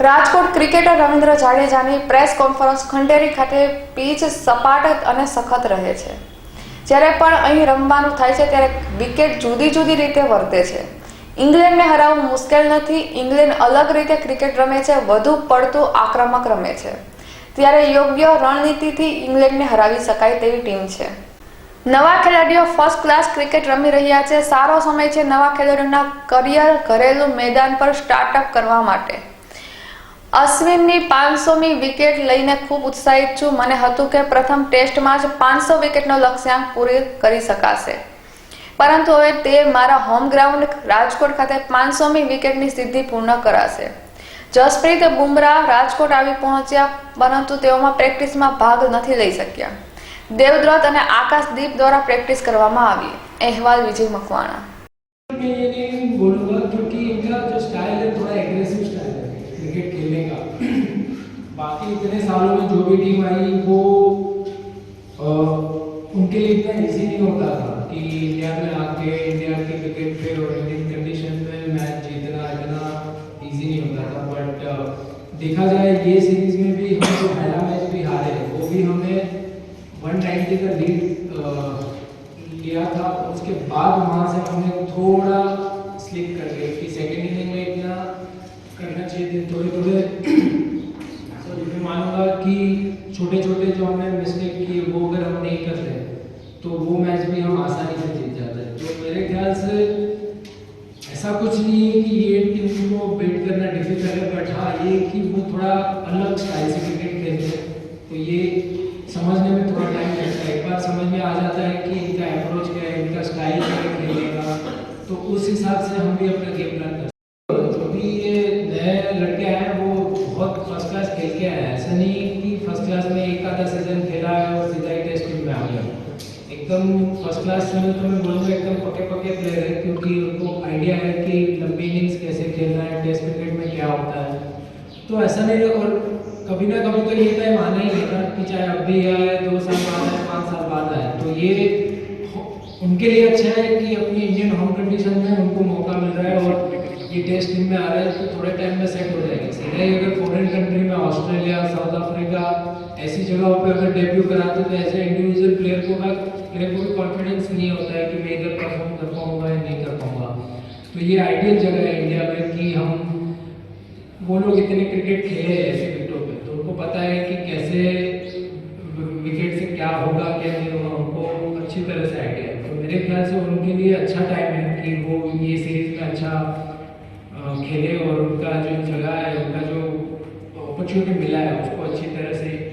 Rajkot cricketer Ravindra જાડેજાની press conference Khanderi ખાતે pitch સપાટ અને સખત રહે છે. જ્યારે પણ અહીં રમવાનું થાય છે, ત્યારે વિકેટ જુદી જુદી રીતે વર્તે છે. ઇંગ્લેન્ડને હરાવવું મુશ્કેલ નથી, ઇંગ્લેન્ડ અલગ રીતે ક્રિકેટ રમે છે, વધુ પડતું આક્રમક રમે છે. ત્યારે યોગ્ય રણનીતિથી ઇંગ્લેન્ડને હરાવી શકાય તેવી ટીમ છે. નવા ખેલાડીઓ ફર્સ્ટ ક્લાસ ક્રિકેટ રમી રહ્યા છે. સારો સમય છે નવા ખેલાડીઓના કરિયર ઘરેલું મેદાન પર સ્ટાર્ટઅપ કરવા માટે. અશ્વિનની પાંચસોમી વિકેટ લઈને ખૂબ ઉત્સાહિત છું. મને હતું કે પ્રથમ ટેસ્ટમાં જ પાંચસો વિકેટનો લક્ષ્યાંક પૂરી કરી શકાશે. પરંતુ હવે તે મારા હોમ ગ્રાઉન્ડ રાજકોટ ખાતે પાંચસોમી વિકેટની સિદ્ધિ પૂર્ણ કરાશે. જસપ્રીત બુમરાહ રાજકોટ આવી પહોંચ્યા, પરંતુ તેઓમાં પ્રેક્ટિસમાં ભાગ નથી લઈ શક્યા. દેવદ્રત અને આકાશદીપ દ્વારા પ્રેક્ટિસ કરવામાં આવી. અહેવાલ વિજય મકવાણા. का बाकी इतने सालों में जो भी टीम आई वो अ, उनके लिए इतना इजी नहीं होता था कि इंडिया में आके इंडिया की क्रिकेट पे और इंडियन कंडीशन में मैच जीतना इतना इजी नहीं होता था। बट देखा जाए ये सीरीज़ में भी हम जो पहला मैच भी हारे वो भी हमने वन नाइन्टी का लीड लिया था। उसके बाद वहाँ से हमने थोड़ा स्लिप कर गए कि सेकेंड इनिंग में इतना करना चाहिए थोड़े थोड़े। सॉरी मैं मानूँगा कि छोटे छोटे जो हमने मिस्टेक किए, वो अगर हम नहीं करते तो वो मैच भी हम आसानी से जीत जाते हैं। तो मेरे ख्याल से ऐसा कुछ नहीं है कि ये टीम को बेट करना डिफ़िकल्ट है बट हाँ ये कि वो थोड़ा अलग स्टाइल से क्रिकेट खेलते हैं। तो ये समझने में थोड़ा टाइम लगता है। एक बार समझ में आ जाता है कि इनका अप्रोच क्या है, इनका स्टाइल क्या है खेलने का। तो उस हिसाब से हम भी अपना गेम प्लान करते हैं जो भी ये नए लड़के आए हैं वो बहुत फ़र्स्ट क्लास खेल के आए हैं? ऐसा नहीं कि फ़र्स्ट क्लास में एक आधा सीज़न खेला है और सीधा ही टेस्ट टीम में आ गया। एकदम फ़र्स्ट क्लास में तो मैं बोलूँगा एकदम पके पके प्लेयर है, क्योंकि उनको आइडिया है कि लंबी इनिंग्स कैसे खेलना है टेस्ट क्रिकेट में क्या होता है। तो ऐसा नहीं है और कभी ना कभी तो ये टाइम आना ही रहेगा कि चाहे अब भी आए, दो साल बाद आए, पाँच साल बाद आए। तो ये उनके लिए अच्छा है कि अपनी इंडियन होम कंडीशन में उनको मौका मिल रहा है और ये टेस्ट टीम में आ रहे हैं। तो थोड़े टाइम में सेट हो जाएँगे सीधे ही अगर फॉरेन कंट्री में ऑस्ट्रेलिया साउथ अफ्रीका ऐसी जगहों पे अगर डेब्यू कराते तो ऐसे इंडिविजुअल प्लेयर को का प्लेयर को भी कॉन्फिडेंस नहीं होता है कि मैं इधर परफॉर्म कर पाऊँगा या नहीं कर पाऊँगा। तो ये आइडियल जगह है इंडिया में कि हम, वो लोग इतने क्रिकेट खेले हैं ऐसे विकेटों पे तो उनको पता है कि कैसे विकेट से क्या होगा, क्या नहीं होगा, उनको अच्छी तरह से आइडिया है। तो मेरे ख्याल से उनके लिए अच्छा टाइम है कि वो ये सीरीज़ में अच्छा खेले और उनका जो जगह है, उनका जो अपॉर्चुनिटी मिला है, उसको अच्छी तरह से